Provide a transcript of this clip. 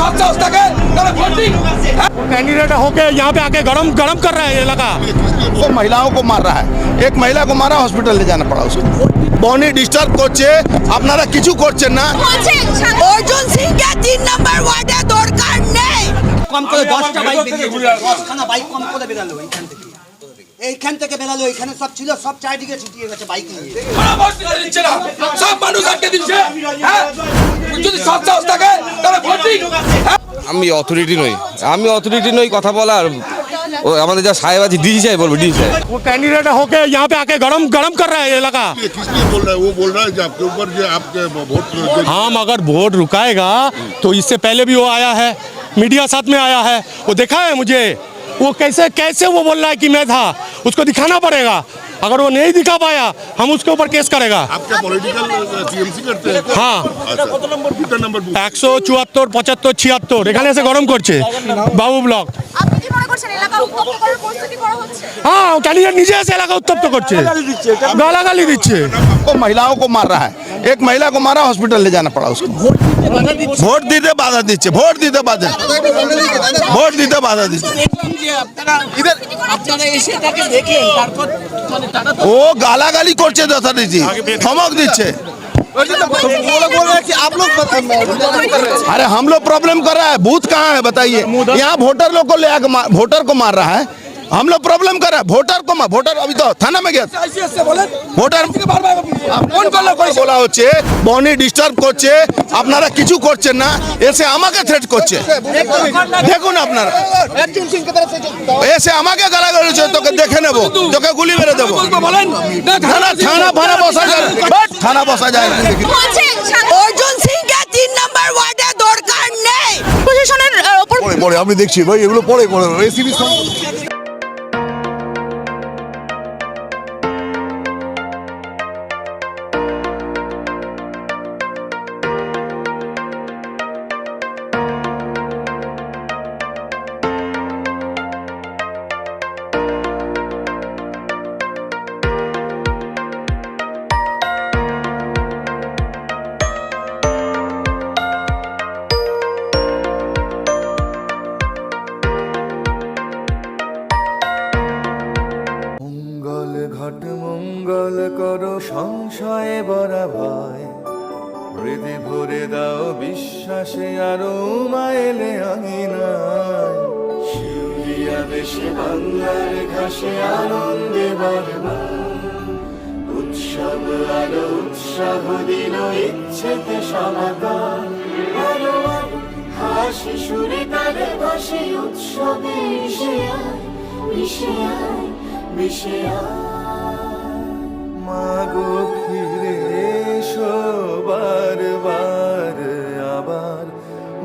साथ साथ तक वोटिंग कैंडिडेट होके यहाँ पे आके गरम गरम कर रहा है ये इलाका वो महिलाओं को मार रहा है एक महिला को मारा हॉस्पिटल ले जाना पड़ा उसको বনি ডিস্টার্ব করছে আপনারা কিছু করছেন না বলছেন অর্জুন সিংকে তিন নম্বর ওয়ার্ডে দরকার নেই কম করে দশটা বাইক বেরিয়েছে দশখানা বাইক কম করে বেরালো এইখান থেকে এইখান থেকে বেরালো এখানে সব ছিল সব চারিদিকে ছিটিয়ে গেছে বাইক নিয়ে বড় বস দিচ্ছে না সব মানুষ আটকে দিচ্ছে হ্যাঁ যদি সাথ আমি অথরিটি নই আমি অথরিটি নই কথা বলার ও আমাদের যা সাহেব আছে ডিজি সাহেব বলবো ডিজি সাহেব वो कैंडिडेट होके यहाँ पे आके गरम गरम कर रहा है ये इलाका ये किस लिए बोल रहा है वो बोल रहा है कि आपके ऊपर जो आपके वोट हम अगर वोट रुकाएगा तो इससे पहले भी वो आया है मीडिया साथ में आया है वो देखा है मुझे वो कैसे कैसे वो बोल रहा है कि मैं था उसको दिखाना पड़ेगा अगर वो नहीं दिखा पाया हम उसके ऊपर केस करेगा आप क्या पॉलिटिकल टीएमसी करते हैं हाँ अच्छा कितना नंबर बूथ একশো চুয়াত্তর পঁচাত্তর ছিয়াত্তর এখানে এসে গরম করছে বাবু ব্লক আপনি কি মনে করছেন এলাকা উত্তপ্ত করার প্রস্তুতি করা হচ্ছে হ্যাঁ ক্যান্ডিডেট নিজে এসে এলাকা উত্তপ্ত করছে গালাগালি দিচ্ছে वो महिलाओं को मार रहा है एक महिला को मारा हॉस्पिटल ले जाना पड़ा उसको ভোট দিতে বাধা দিচ্ছে ভোট দিতে বাধা ভোট দিতে বাধা দিচ্ছে ও গালাগালি করছে যথারীতি ধমক দিচ্ছে अरे हम लोग प्रॉब्लम कर रहा है बूथ कहाँ है बताइए यहाँ वोटर लोग को ले आके मा- वोटर को मार रहा है हम लोग प्रॉब्लम कर रहे हैं वोटर को मार वोटर अभी तो थाना में गया ভোটার কোন কলে করে বলা হচ্ছে বনি ডিস্টার্ব করছে আপনারা কিছু করছেন না এসে আমাকে থ্রেট করছে দেখুন আপনারা এসে আমাকে গালাগালি করছে তোকে দেখে নেব তোকে গুলি মেরে দেবো বলেন না থানা থানা ফানা বসা যায় না। বাট, থানা বসা যায় না বলছেন অর্জুন সিংকে তিন নম্বর ওয়ার্ডে দরকার নেই প্রশাসনের আহ, ওপর পরে পরে আমি দেখছি ভাই এগুলো পরে পরে এসিবি ঘট মঙ্গল করো, সংশয়ে বরা ভয় হৃদে ভরে দাও বিশ্বাসে, আরও মাইলে আঙিনায় শিউলিয়া দেশে, বাংলার ঘাসে আনন্দে বরবার উৎসব আলো, উৎসাহ দিল, ইচ্ছেতে সমাগম। হাসি সুরে তালে ভাসে উৎসবে মিশে আয় মিশে আয়, মিশে মাগো